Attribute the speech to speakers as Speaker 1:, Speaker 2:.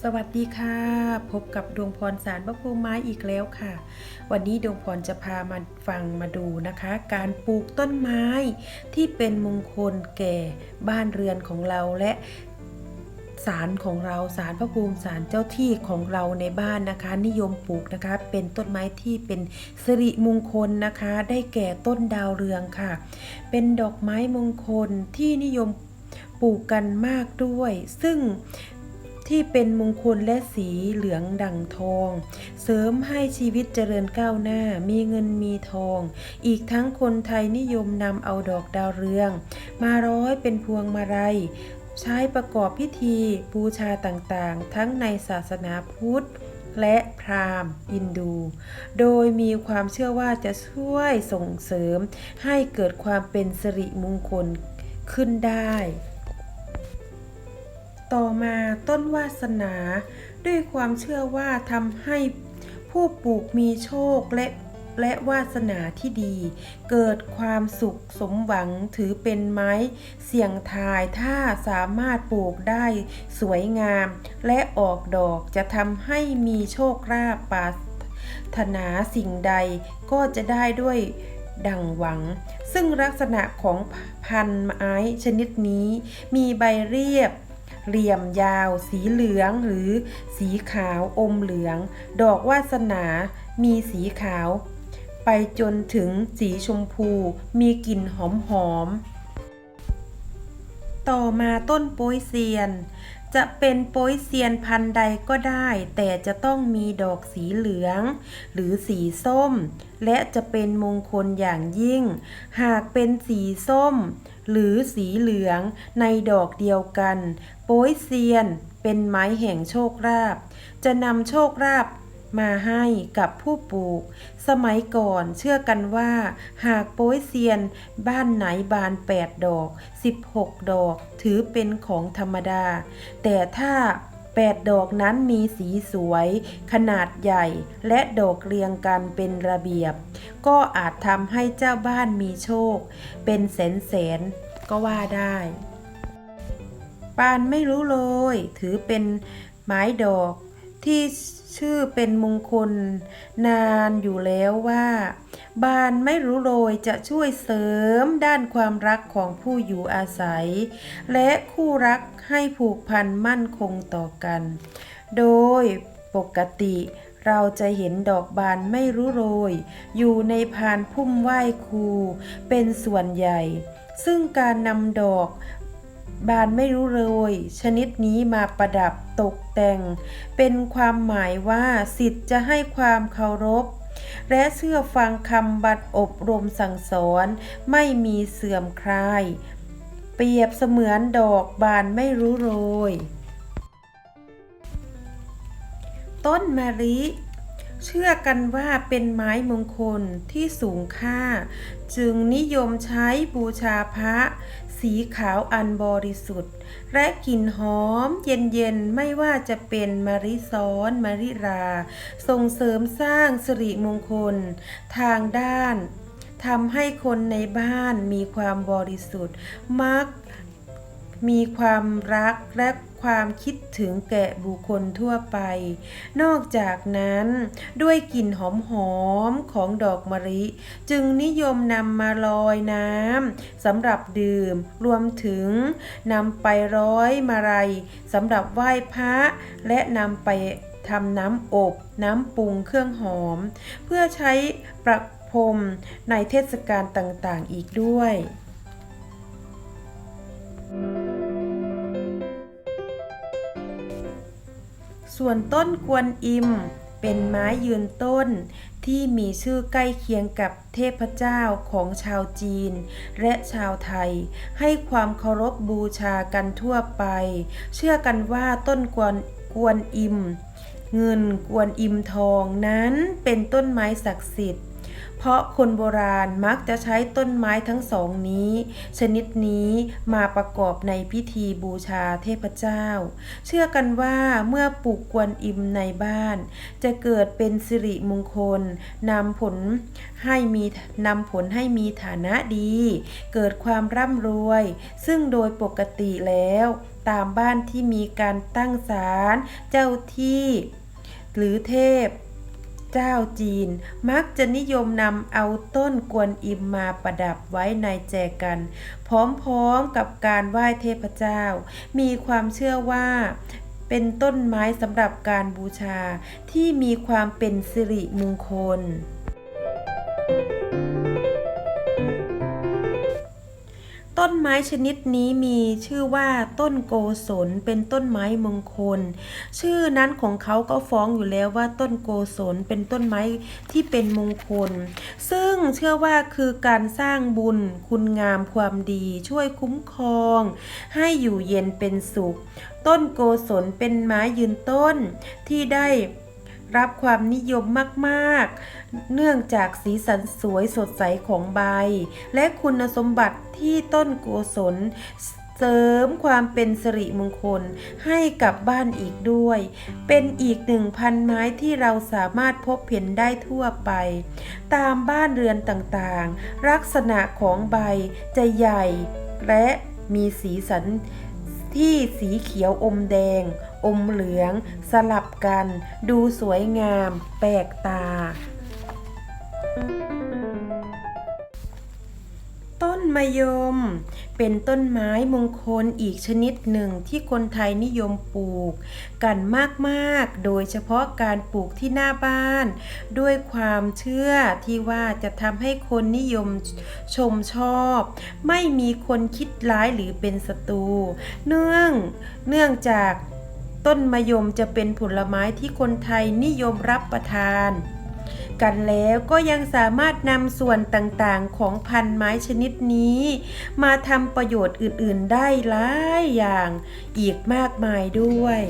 Speaker 1: สวัสดีค่ะ พบกับดวงพรสารพระภูมิไม้อีกแล้วค่ะ วันนี้ดวงพรจะพามาฟังมาดูนะคะ การปลูกต้นไม้ที่เป็นมงคลแก่บ้านเรือนของเราและศาลของเราศาลพระภูมิศาลเจ้าที่ของเราในบ้านนะคะ นิยมปลูกนะคะ เป็นต้นไม้ที่เป็นสิริมงคลนะคะ ได้แก่ต้นดาวเรืองค่ะ เป็นดอกไม้มงคลที่นิยมปลูกกันมากด้วย ซึ่ง ที่เป็นมงคลและสีเหลืองดั่งทอง เสริมให้ชีวิตเจริญก้าวหน้ามีเงินมีทอง อีกทั้งคนไทยนิยมนำเอาดอกดาวเรือง มาร้อยเป็นพวงมาลัยใช้ประกอบพิธีบูชาต่างๆ ทั้งในศาสนาพุทธและพราหมณ์อินดู โดยมีความเชื่อว่าจะช่วยส่งเสริมให้เกิดความเป็นสิริมงคลขึ้นได้ ต่อมาต้นวาสนา ด้วยความเชื่อว่าทำให้ผู้ปลูกมีโชคและและวาสนาที่ดี เกิดความสุขสมหวังถือเป็นไม้เสี่ยงทายถ้าสามารถปลูกได้สวยงาม และออกดอกจะทำให้มีโชคลาภปาถนาสิ่งใดก็จะได้ด้วยดังหวัง ซึ่งลักษณะของพันไม้ชนิดนี้ มีใบเรียบ เหลี่ยมยาว สีเหลืองหรือสีขาวอมเหลือง ดอกวาสนา มีสีขาว ไปจนถึงสีชมพู มีกลิ่นหอมหอม ต่อมาต้นโป้ยเซียน จะเป็นโป้ยเซียนพันธุ์ใดก็ได้ แต่จะต้องมีดอกสีเหลือง หรือสีส้ม และจะเป็นมงคลอย่างยิ่ง หากเป็นสีส้มหรือสีเหลืองในดอกเดียวกัน โป้ยเซียนเป็นไม้แห่งโชคลาภจะนำโชคลาภมาให้กับผู้ปลูก สมัยก่อนเชื่อกันว่า หากโป้ยเซียนบ้านไหนบาน 8 ดอก 16 ดอกถือเป็นของธรรมดา แต่ถ้า 8 ดอกนั้นมีสีสวย ขนาดใหญ่ และดอกเรียงกันเป็นระเบียบ ก็อาจทำให้เจ้าบ้านมีโชค เป็นแสนแสนก็ว่าได้ ปานไม่รู้เลย ถือเป็นไม้ดอกที่ชื่อเป็นมงคลนานอยู่แล้วว่า บานไม่รู้โรยจะช่วยเสริมด้านความรักของผู้อยู่อาศัย และคู่รักให้ผูกพันมั่นคงต่อกัน โดยปกติเราจะเห็นดอกบานไม่รู้โรย อยู่ในพานพุ่มไหว้ครูเป็นส่วนใหญ่ ซึ่งการนำดอก บานไม่รู้เลย ชนิดนี้มาประดับตกแต่ง เป็นความหมายว่าสิทธิ์จะให้ความเคารพ และเชื่อฟังคำบัดอบรมสั่งสอน ไม่มีเสื่อมคลาย เปรียบเสมือนดอกบานไม่รู้โรยต้นมะลิ เชื่อกันว่าเป็นไม้มงคลที่สูงค่า จึงนิยมใช้บูชาพระ สีขาวอันบริสุทธิ์ และกลิ่นหอมเย็นๆ ไม่ว่าจะเป็นมะริซ้อนมะริรา ส่งเสริมสร้างสิริมงคล ทางด้านทำให้คนในบ้านมีความบริสุทธิ์ มัก มีความรักและความคิดถึงแก่บุคคลทั่วไป นอกจากนั้น ด้วยกลิ่นหอมๆของดอกมะลิ จึงนิยมนำมาลอยน้ำสำหรับดื่ม รวมถึงนำไปร้อยมาลัยสำหรับไหว้พระ และนำไปทำน้ำอบ น้ำปรุงเครื่องหอม เพื่อใช้ประพรมในเทศกาลต่างๆอีกด้วย ส่วนต้นกวนอิม เป็นไม้ยืนต้น ที่มีชื่อใกล้เคียงกับเทพเจ้าของชาวจีน และชาวไทย ให้ความเคารพบูชากันทั่วไป เชื่อกันว่าต้นกวนกวนอิม เงินกวนอิมทองนั้นเป็นต้นไม้ศักดิ์สิทธิ์ เพราะคนโบราณมักจะใช้ต้นไม้ทั้งสองนี้ ชนิดนี้มาประกอบในพิธีบูชาเทพเจ้า เชื่อกันว่าเมื่อปลูกกวนอิมในบ้าน จะเกิดเป็นสิริมงคลนำผลให้มีนำผลให้มีฐานะดี เกิดความร่ำรวย ซึ่งโดยปกติแล้ว ตามบ้านที่มีการตั้งศาลเจ้าที่ หรือเทพ เจ้าจีน มักจะนิยมนำเอาต้นกวนอิมมาประดับไว้ในแจกัน พร้อมๆกับการไหว้เทพเจ้า มีความเชื่อว่าเป็นต้นไม้สำหรับการบูชาที่มีความเป็นสิริมงคล ต้นไม้ชนิดนี้มีชื่อว่าต้นโกศลเป็นต้นไม้มงคล ชื่อนั้นของเขาก็ฟ้องอยู่แล้วว่าต้นโกศลเป็นต้นไม้ที่เป็นมงคล ซึ่งเชื่อว่าคือการสร้างบุญคุณงามความดีช่วยคุ้มครอง ให้อยู่เย็นเป็นสุข ต้นโกศลเป็นไม้ยืนต้นที่ได้ รับความนิยมมากๆ เนื่องจากสีสันสวยสดใสของใบ และคุณสมบัติที่ต้นโกศลเสริมความเป็นสิริมงคลให้กับบ้านอีกด้วย เป็นอีกหนึ่งพันไม้ที่เราสามารถพบเห็นได้ทั่วไป ตามบ้านเรือนต่างๆ ลักษณะของใบจะใหญ่ และมีสีสันที่สีเขียวอมแดง อมเหลือง สลับกัน ดูสวยงาม แปลกตา ต้นมะยม เป็นต้นไม้มงคลอีกชนิดหนึ่งที่คนไทยนิยมปลูก กันมากๆ โดยเฉพาะการปลูกที่หน้าบ้าน ด้วยความเชื่อที่ว่าจะทำให้คนนิยมชมชอบ ไม่มีคนคิดร้ายหรือเป็นศัตรู เนื่องเนื่องจาก ต้นมะยมจะเป็นผลไม้ที่คนไทยนิยมรับประทาน กันแล้วก็ยังสามารถนำส่วนต่างๆของพันไม้ชนิดนี้ มาทำประโยชน์อื่นๆได้หลายอย่างอีกมากมายด้วย